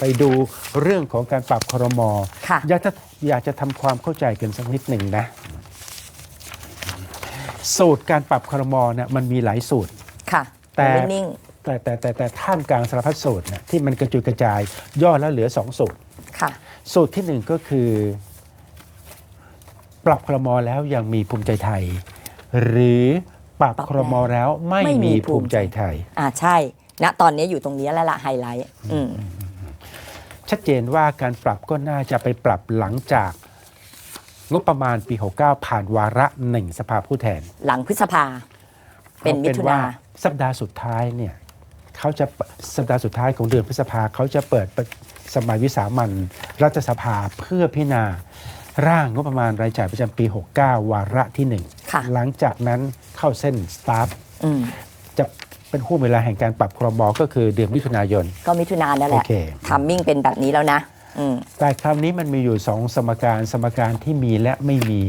ไปดูเรื่องของการปรับครมค่ะ อยากจะอยากจะทำความเข้าใจกันสักนิดหนึ่งนะ สูตรการปรับครมเนี่ยมันมีหลายสูตร ค่ะแต่ ไม่นิ่ง แต่แต่แต่แต่ท่ามกลางสารพัดสูตรเนี่ยที่มันกระจุยกระจาย ย่อแล้วเหลือสองสูตร ค่ะ สูตรที่หนึ่งก็คือ ปรับครมแล้วยังมีภูมิใจไทย หรือปรับปรับครมแล้วไม่ไม่มีมีภูภูมิมิใจไทย อ่าใช่ ณ ตอนนี้อยู่ตรงนี้แล้วล่ะไฮไลท์ อืม ชัดเจนว่าการปรับก็น่าจะไปปรับหลังจากงบประมาณปี 69 ผ่านวาระหนึ่งสภาผู้แทน หลังพฤษภา เป็นมิถุนาว่าสัปดาห์สุดท้ายเนี่ยเขาจะสัปดาห์สุดท้ายของเดือนพฤษภาเขาจะเปิดสมัยวิสามันรัฐสภาเพื่อพิจารณาร่างงบประมาณรายจ่ายประจำปี 69 วาระที่หนึ่งค่ะหลังจากนั้นเข้าเส้นสตาร์ทอืมจะ เป็นห่วงเวลาแห่งการปรับครมก็คือเดือนมิถุนายน ก็มิถุนายนนั่นแหละโอเค ทัมมิ่งเป็นแบบนี้แล้วนะอืมแต่คราวนี้มันมีอยู่สองสมการสมการที่มีและไม่มี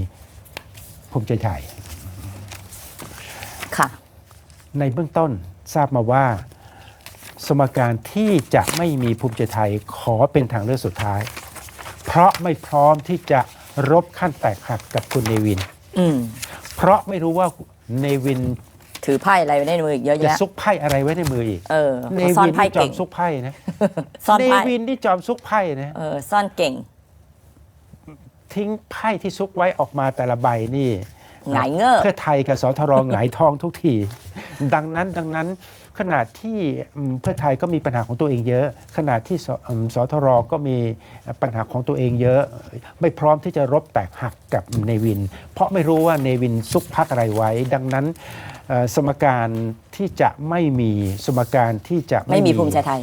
ภูมิใจไทย ค่ะ ในเบื้องต้นทราบมาว่า สมการที่จะไม่มีภูมิใจไทยขอเป็นทางเลือกสุดท้าย เพราะไม่พร้อมที่จะรบขั้นแตกหักกับคุณเนวิน อืม เพราะไม่รู้ว่าเนวิน ถือไพ่อะไรไว้ในมืออีกเยอะจะแยะซุกไพ่อะไรไว้ในมืออีกเออเนเขาซ่อวินนไพ่นี่จอเก่มงซุกไพ่นะซ่อนเนไพ่วินนี่จอมซุกไพ่นะ เออซ่อนเก่งทิ้งไพ่ที่ซุกไว้ออกมาแต่ละใบนี่ หงายเงือบเพื่อไทยกับสทรหงายทองทุกที ดังนั้นดังนั้นขนาดที่อืมเพื่อไทยก็มีปัญหาของตัวเองเยอะขนาดที่สอืมสทรก็มีปัญหาของตัวเองเยอะ ไม่พร้อมที่จะรบแตกหักกับเนวิน เพราะไม่รู้ว่าเนวินซุกพักอะไรไว้ ดังนั้นเอ่อสมการที่จะไม่มีสมการที่จะไม่มีภูมิใจไทย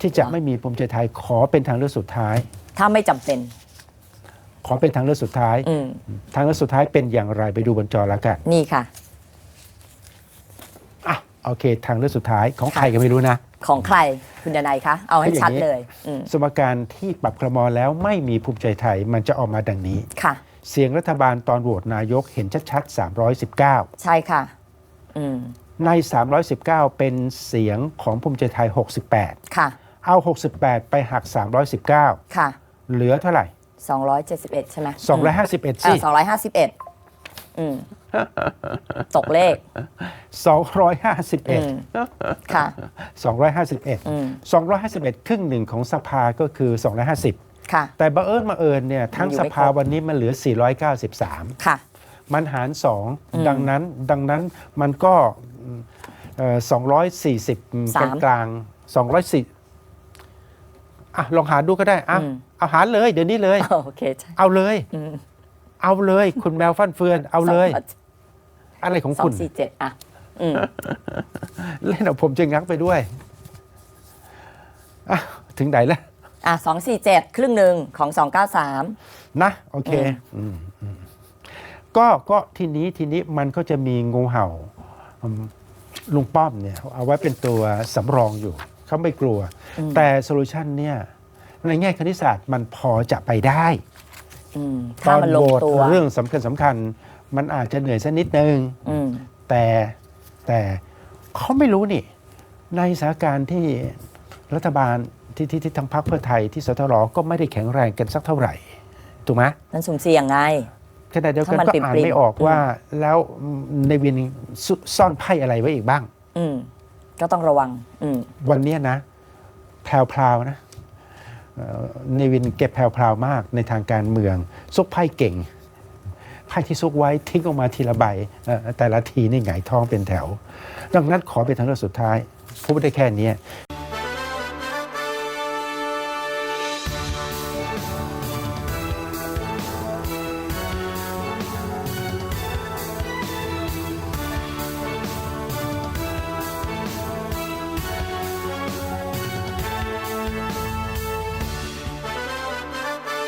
ที่จะไม่มีภูมิใจไทยขอเป็นทางเลือกสุดท้าย ถ้าไม่จำเป็น ขอเป็นทางเลือกสุดท้ายอืมทางเลือกสุดท้ายเป็นอย่างไรไปดูบนจอแล้วกันนี่ค่ะอะ โอเค ทางเลือกสุดท้ายของค่ะใครก็ไม่รู้นะ ของใครคุณดนายคะเอาให้ชัดเลยอืมสมการที่ปรับครมแล้วไม่มีภูมิใจไทยมันจะออกมาดังนี้ ค่ะ เสียงรัฐบาลตอนโหวตนายกเห็นชัดๆ 319 ใช่ค่ะ อืมใน 319 เป็นเสียงของภูมิใจไทย 68 ค่ะ เอา 68 ไปหัก 319 ค่ะ เหลือเท่าไหร่ 271 ใช่ไหม251สิ สองร้อยห้าสิบเอ็ด อืมตกเลขอืม251 ค่ะ 251 อืม251 ครึ่งหนึ่งของสภาก็คือ 250 ค่ะ แต่บังเอิญมาเอิญเนี่ยทั้งอยู่สไม่ภาครบวันนี้มันเหลือ 493 ค่ะ มันหารอืม2ดังนั้นดังนั้นมันก็เอ่อ240สามกลางๆ240อะลองหารดูก็ได้อะอืม เอาหารเลยเดี๋ยวนี้เลย โอเคใช่ เอาเลย อืม เอาเลยคุณแมวฟันเฟือน เอาเลย อะไรของสอคุงณ สี่เจ็ดอะอืมเล่นเอาผมจะงักไปด้วยอะถึงไหนแล้วอะสองสี่เจ็ดครึ่งหนึ่งของสองเก้าสาม นะ โอเคอืมอืมก็ก็ทีนี้ทีนี้มันก็จะมีงูเห่าอืมลุงป้อมเนี่ย เอาไว้เป็นตัวสำรองอยู่ เขาไม่กลัว แต่โซลูชันเนี่ย ในแง่คณิตศาสตร์มันพอจะไปได้ อืมตถ้าอนมันลโหวงตตัวเรื่องสำคัญสำคัญมันอาจจะเหนื่อยสักนิดนึง อืมแต่แต่เขาไม่รู้นี่ ในสถานการณ์ที่รัฐบาลที่ที่ที่ทางพรรคเพื่อไทยที่สทรก็ไม่ได้แข็งแรงกันสักเท่าไหร่ ถูกไหมมันสุ่มเสี่ยงไง ขณะเดียวกันถ้ามันก็ปริ่มๆอ่านไม่ออกว่าแล้วในวินซุซ่อนไพ่อะไรไว้อีกบ้าง อืมก็ต้องระวัง อืมวันเนี้ยนะแพรวๆนะ เนวินเก็บแพรวๆมากในทางการเมืองซุกไพ่เก่งไพ่ที่ซุกไว้ทิ้งออกมาทีละใบแต่ละทีนี่หงายท้องเป็นแถว ดังนั้นขอเป็นทางเลือกสุดท้ายพูดได้แค่นี้